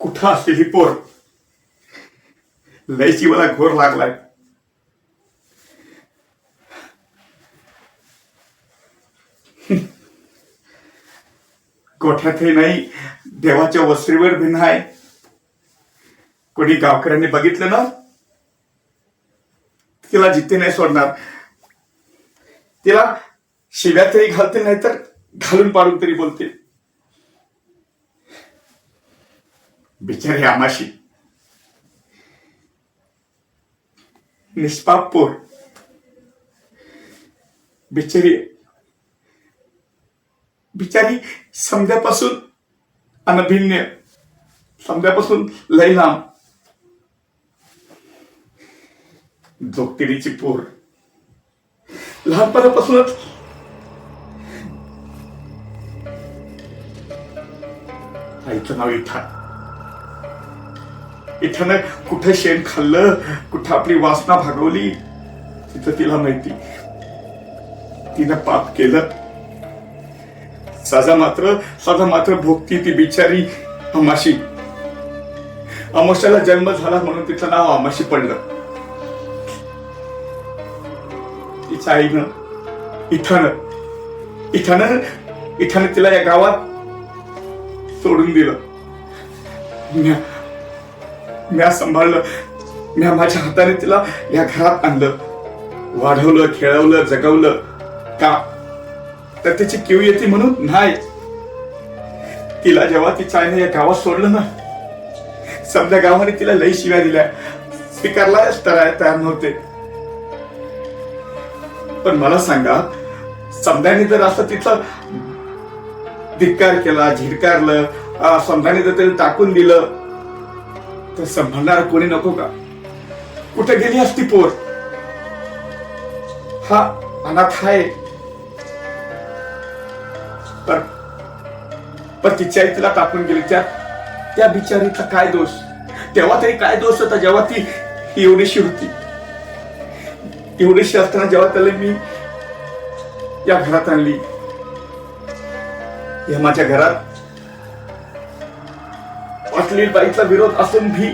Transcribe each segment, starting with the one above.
कुठं असलेली पोर? लयची मला घोर लागलाय. गोठ्यातही नाही देवाच्या वस्त्रीवर भिन्न आहे. कोणी गावकऱ्यांनी बघितलं ना? तिला जिथे नाही सोडणार. तिला शिव्या तरी घालते नाही तर घालून पाडून तरी बोलते बिचारी आमाशी. निष्पाप पोर. बिचारी बिचारी समद्यापासून अनभिन्य समध्यापासून लय लांब. जोगतिरीची पोर. लहानपणापासूनच. आईचं नाव इथं. इथं कुठं शेण खाल्लं कुठं आपली वासना भागवली तिथं तिला माहिती. तिनं पाप केलं. साजा मात्र साधा मात्र भोगती ती बिचारी अमाशी. अमाशाला जन्म झाला म्हणून तिचं नाव अमाशी पडलं. तिच्या आईनं इथानं इथानं इथानं तिला या गावात सोडून दिलं. म्या सांभाळलं. म्या माझ्या हाताने तिला या घरात आणलं. वाढवलं खेळवलं जगवलं. का? तर तिची किव येते म्हणून? नाही. तिला जेव्हा तिच्या आईने या गावात सोडलं ना समजा गावाने तिला लई शिव्या दिल्या. स्वीकारला तयार तयार नव्हते. पण मला सांगा समजाने जर असं तिचा धिक्कार केला झिरकारलं समजाने जर त्याला टाकून दिलं तर संभाळणार कोणी नको का? कुठे गेली असती पोर? हा अनाथ आहे पर पण तिच्या आई तिला टाकून गेली. त्या त्या बिचारीचा काय दोष? तेव्हा तरी काय दोष होता जेव्हा ती एवढीशी होती एवढीशी असताना जेव्हा त्याला मी या घरात आणली. या माझ्या घरात अश्लील बाईचा विरोध असून भी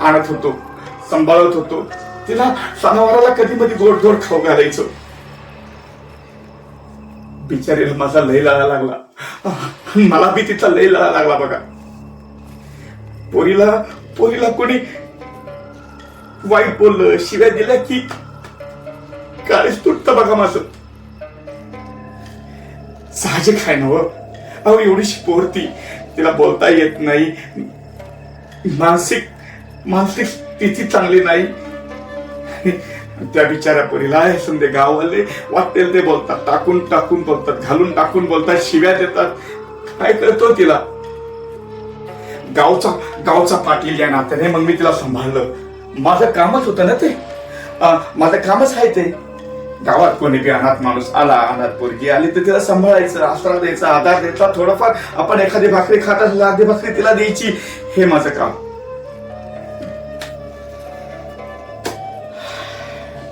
आणत होतो सांभाळत होतो. तिला सणावाराला कधी मधी गोड गोड खाऊ घालायचो. बिचारीला माझा लय लाळा लागला. मला बी तिचा लय लाळा लागला बघा. पोरीला पोरीला कोणी वाईट बोललं शिव्या दिल्या की काळीच तुटत बघा माझं. साहजिक आहे ना हो? अहो एवढीशी पोरती. तिला बोलता येत नाही. मानसिक मानसिक स्थिती चांगली नाही. त्या बिचाऱ्या पोरीला हे समजे गाववाले वाटेल ते बोलतात टाकून टाकून बोलतात घालून टाकून बोलतात शिव्या देतात. काय करतो तिला? गावचा गावचा पाटील या नात्याने मग मी तिला सांभाळलं. माझं कामच होतं ना ते? माझं कामच आहे ते. गावात कोणी बी अनाथ माणूस आला अनाथ पोरगी आली तर तिला सांभाळायचं आसरा द्यायचा आधार द्यायचा थोडंफार आपण एखादी भाकरी खात असला अर्धी भाकरी तिला द्यायची. हे माझं काम.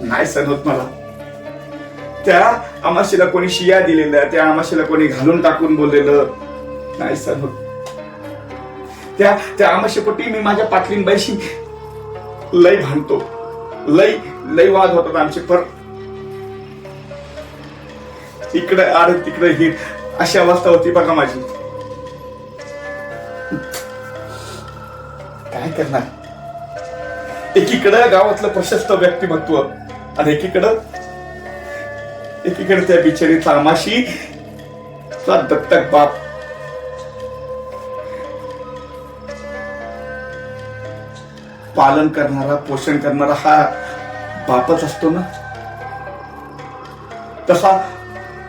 नाही सण होत मला. त्या आमाशीला कोणी शिया दिलेल्या त्या आमाशीला कोणी घालून टाकून बोललेलं. नाही सण होत त्या त्या आमाशीपोटी मी माझ्या पाटलींबाईशी लय भांडतो. लय लय वाद होतात आमचे. पर इकडे आड तिकडे हिट अशी अवस्था होती बघा माझी. काय करणार? एकीकडं गावातलं प्रशस्त व्यक्तिमत्व आणि एकीकडं एकीकडे त्या बिचारी तामाशी चा दत्तक बाप. पालन करणारा पोषण करणारा हा बापच असतो ना? तसा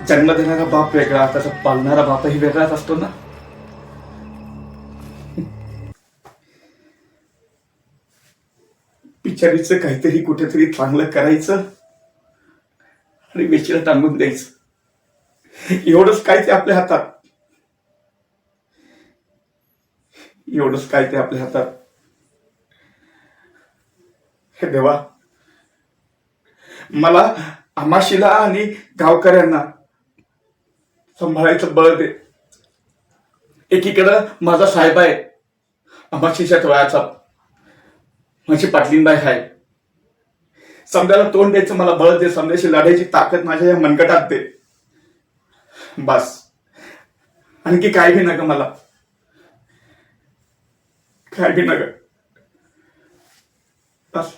जन्म देणारा बाप वेगळा त्याचा पालणारा बापही वेगळाच असतो ना? बिचारीचं काहीतरी कुठेतरी चांगलं करायचं आणि बेचीला टांगून द्यायचं. एवढंच काय ते आपल्या हातात? एवढंच काय ते आपल्या हातात? हे देवा मला आमाशीला आणि गावकऱ्यांना सांभाळायचं बळ दे. एकीकडं माझा साहेब आहे. अमाशिशात वयाचा. माझी पाटलींबाई आहे. समजायला तोंड द्यायचं मला बळ दे. समजायची लढायची ताकद माझ्या या मनगटात दे. बस. आणखी काय बी नका मला. काय बी नका. बस.